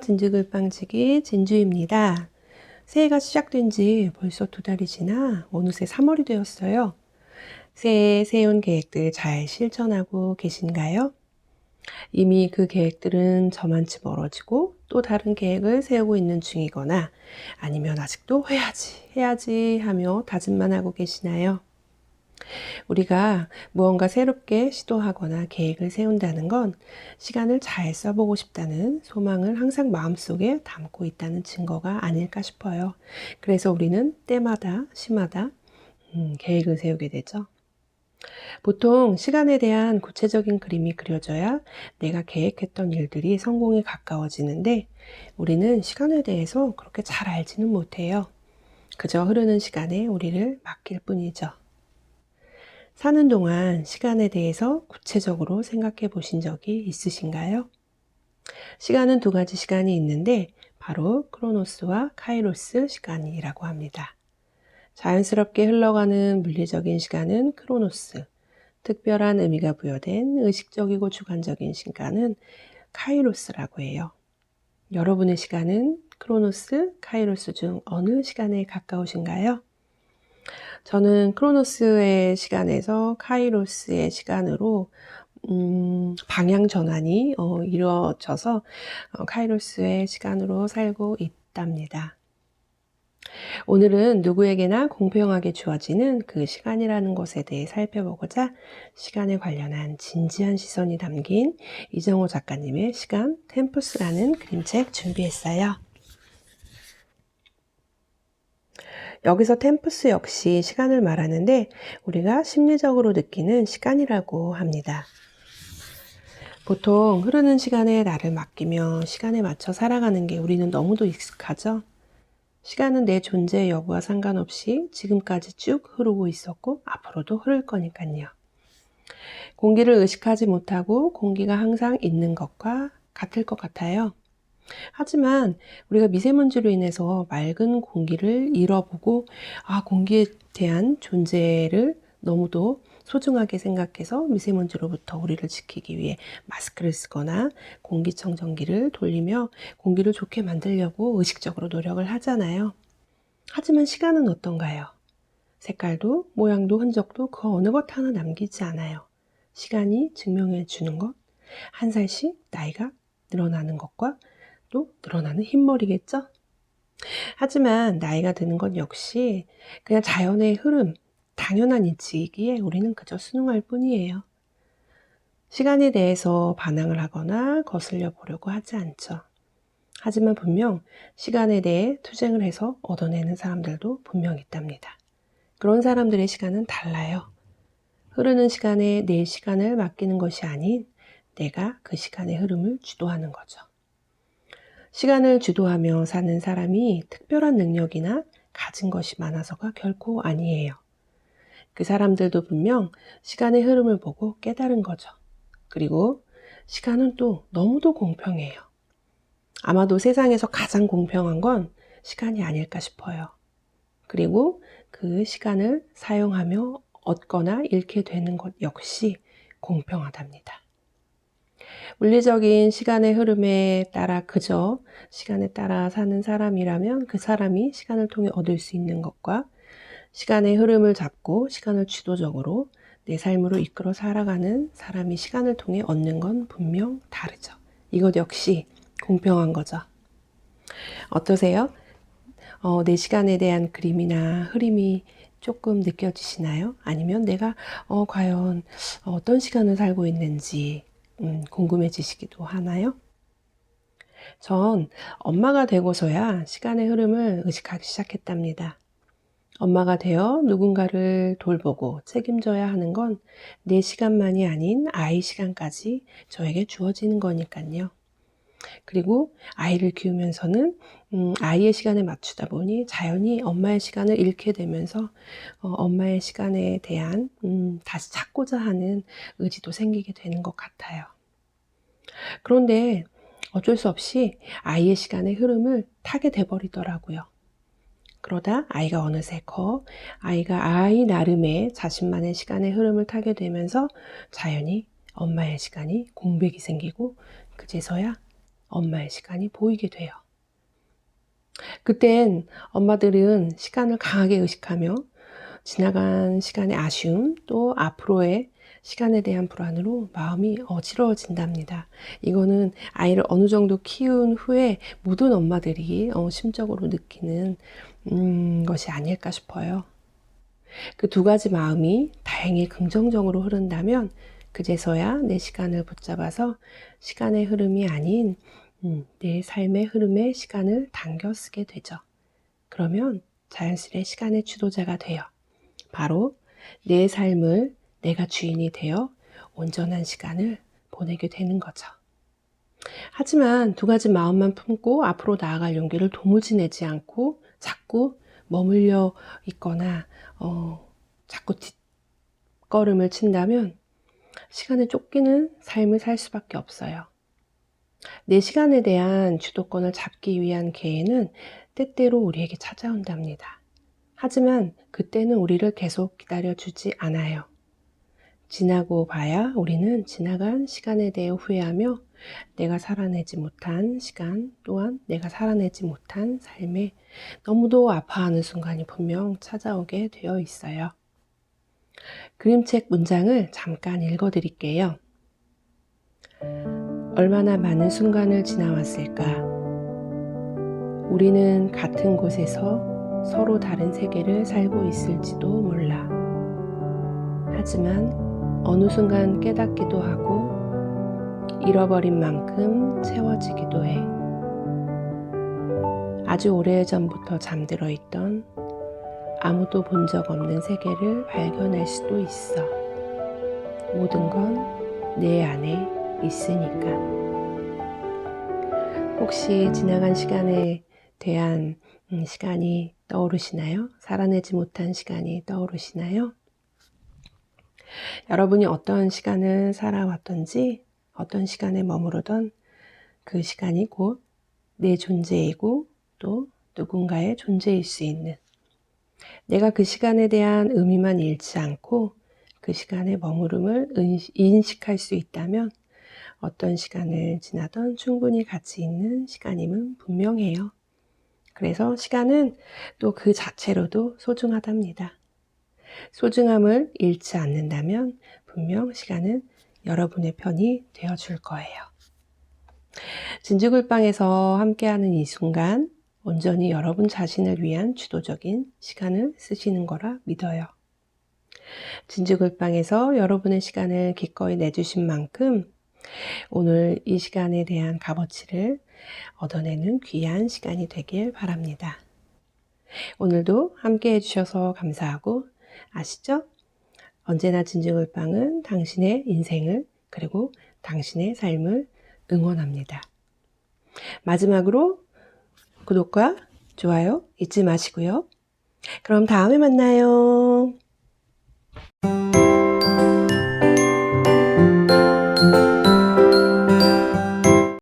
진주글빵지기 진주입니다. 새해가 시작된 지 벌써 두 달이 지나 어느새 3월이 되었어요. 새해 세운 계획들 잘 실천하고 계신가요? 이미 그 계획들은 저만치 멀어지고 또 다른 계획을 세우고 있는 중이거나 아니면 아직도 해야지, 해야지 하며 다짐만 하고 계시나요? 우리가 무언가 새롭게 시도하거나 계획을 세운다는 건 시간을 잘 써보고 싶다는 소망을 항상 마음속에 담고 있다는 증거가 아닐까 싶어요. 그래서 우리는 때마다, 시마다 음, 계획을 세우게 되죠. 보통 시간에 대한 구체적인 그림이 그려져야 내가 계획했던 일들이 성공에 가까워지는데 우리는 시간에 대해서 그렇게 잘 알지는 못해요. 그저 흐르는 시간에 우리를 맡길 뿐이죠. 사는 동안 시간에 대해서 구체적으로 생각해 보신 적이 있으신가요? 시간은 두 가지 시간이 있는데 바로 크로노스와 카이로스 시간이라고 합니다. 자연스럽게 흘러가는 물리적인 시간은 크로노스, 특별한 의미가 부여된 의식적이고 주관적인 시간은 카이로스라고 해요. 여러분의 시간은 크로노스, 카이로스 중 어느 시간에 가까우신가요? 저는 크로노스의 시간에서 카이로스의 시간으로 음, 방향 전환이 어, 이루어져서 어, 카이로스의 시간으로 살고 있답니다. 오늘은 누구에게나 공평하게 주어지는 그 시간이라는 것에 대해 살펴보고자 시간에 관련한 진지한 시선이 담긴 이정호 작가님의 시간 템프스라는 그림책 준비했어요. 여기서 템프스 역시 시간을 말하는데 우리가 심리적으로 느끼는 시간이라고 합니다. 보통 흐르는 시간에 나를 맡기며 시간에 맞춰 살아가는 게 우리는 너무도 익숙하죠? 시간은 내 존재 여부와 상관없이 지금까지 쭉 흐르고 있었고 앞으로도 흐를 거니까요. 공기를 의식하지 못하고 공기가 항상 있는 것과 같을 것 같아요. 하지만 우리가 미세먼지로 인해서 맑은 공기를 잃어보고 아 공기에 대한 존재를 너무도 소중하게 생각해서 미세먼지로부터 우리를 지키기 위해 마스크를 쓰거나 공기청정기를 돌리며 공기를 좋게 만들려고 의식적으로 노력을 하잖아요. 하지만 시간은 어떤가요? 색깔도 모양도 흔적도 그 어느 것 하나 남기지 않아요. 시간이 증명해 주는 것, 한 살씩 나이가 늘어나는 것과 또 늘어나는 흰머리겠죠? 하지만 나이가 드는 건 역시 그냥 자연의 흐름, 당연한 이치이기에 우리는 그저 순응할 뿐이에요. 시간에 대해서 반항을 하거나 거슬려 보려고 하지 않죠. 하지만 분명 시간에 대해 투쟁을 해서 얻어내는 사람들도 분명 있답니다. 그런 사람들의 시간은 달라요. 흐르는 시간에 내 시간을 맡기는 것이 아닌 내가 그 시간의 흐름을 주도하는 거죠. 시간을 주도하며 사는 사람이 특별한 능력이나 가진 것이 많아서가 결코 아니에요. 그 사람들도 분명 시간의 흐름을 보고 깨달은 거죠. 그리고 시간은 또 너무도 공평해요. 아마도 세상에서 가장 공평한 건 시간이 아닐까 싶어요. 그리고 그 시간을 사용하며 얻거나 잃게 되는 것 역시 공평하답니다. 물리적인 시간의 흐름에 따라 그저 시간에 따라 사는 사람이라면 그 사람이 시간을 통해 얻을 수 있는 것과 시간의 흐름을 잡고 시간을 주도적으로 내 삶으로 이끌어 살아가는 사람이 시간을 통해 얻는 건 분명 다르죠. 이것 역시 공평한 거죠. 어떠세요? 어, 내 시간에 대한 그림이나 흐름이 조금 느껴지시나요? 아니면 내가 어, 과연 어떤 시간을 살고 있는지 음, 궁금해지시기도 하나요? 전 엄마가 되고서야 시간의 흐름을 의식하기 시작했답니다. 엄마가 되어 누군가를 돌보고 책임져야 하는 건 내 시간만이 아닌 아이 시간까지 저에게 주어지는 거니까요. 그리고 아이를 키우면서는 음, 아이의 시간에 맞추다 보니 자연히 엄마의 시간을 잃게 되면서 어, 엄마의 시간에 대한 음, 다시 찾고자 하는 의지도 생기게 되는 것 같아요. 그런데 어쩔 수 없이 아이의 시간의 흐름을 타게 돼버리더라고요. 그러다 아이가 어느새 커 아이가 아이 나름의 자신만의 시간의 흐름을 타게 되면서 자연히 엄마의 시간이 공백이 생기고 그제서야 엄마의 시간이 보이게 돼요. 그땐 엄마들은 시간을 강하게 의식하며 지나간 시간의 아쉬움 또 앞으로의 시간에 대한 불안으로 마음이 어지러워진답니다. 이거는 아이를 어느 정도 키운 후에 모든 엄마들이 어, 심적으로 느끼는 음, 것이 아닐까 싶어요. 그 두 가지 마음이 다행히 긍정적으로 흐른다면 그제서야 내 시간을 붙잡아서 시간의 흐름이 아닌 음, 내 삶의 흐름에 시간을 당겨 쓰게 되죠. 그러면 자연스레 시간의 주도자가 돼요. 바로 내 삶을 내가 주인이 되어 온전한 시간을 보내게 되는 거죠. 하지만 두 가지 마음만 품고 앞으로 나아갈 용기를 도무지 내지 않고 자꾸 머물려 있거나 어, 자꾸 뒷걸음을 친다면 시간에 쫓기는 삶을 살 수밖에 없어요. 내 시간에 대한 주도권을 잡기 위한 계획은 때때로 우리에게 찾아온답니다. 하지만 그때는 우리를 계속 기다려주지 않아요. 지나고 봐야 우리는 지나간 시간에 대해 후회하며 내가 살아내지 못한 시간 또한 내가 살아내지 못한 삶에 너무도 아파하는 순간이 분명 찾아오게 되어 있어요. 그림책 문장을 잠깐 읽어 드릴게요. 얼마나 많은 순간을 지나왔을까? 우리는 같은 곳에서 서로 다른 세계를 살고 있을지도 몰라. 하지만 어느 순간 깨닫기도 하고 잃어버린 만큼 채워지기도 해. 아주 오래 전부터 잠들어 있던 아무도 본 적 없는 세계를 발견할 수도 있어. 모든 건 내 안에 있으니까. 혹시 지나간 시간에 대한 음, 시간이 떠오르시나요? 살아내지 못한 시간이 떠오르시나요? 여러분이 어떤 시간을 살아왔던지, 어떤 시간에 머무르던 그 시간이 곧 내 존재이고 또 누군가의 존재일 수 있는 내가 그 시간에 대한 의미만 잃지 않고 그 시간의 머무름을 인식할 수 있다면 어떤 시간을 지나던 충분히 가치 있는 시간임은 분명해요. 그래서 시간은 또 그 자체로도 소중하답니다. 소중함을 잃지 않는다면 분명 시간은 여러분의 편이 되어 줄 거예요. 진주글방에서 함께하는 이 순간 온전히 여러분 자신을 위한 주도적인 시간을 쓰시는 거라 믿어요. 진주글방에서 여러분의 시간을 기꺼이 내주신 만큼 오늘 이 시간에 대한 값어치를 얻어내는 귀한 시간이 되길 바랍니다. 오늘도 함께 해주셔서 감사하고 아시죠? 언제나 진주글방은 당신의 인생을 그리고 당신의 삶을 응원합니다. 마지막으로 구독과 좋아요 잊지 마시고요. 그럼 다음에 만나요.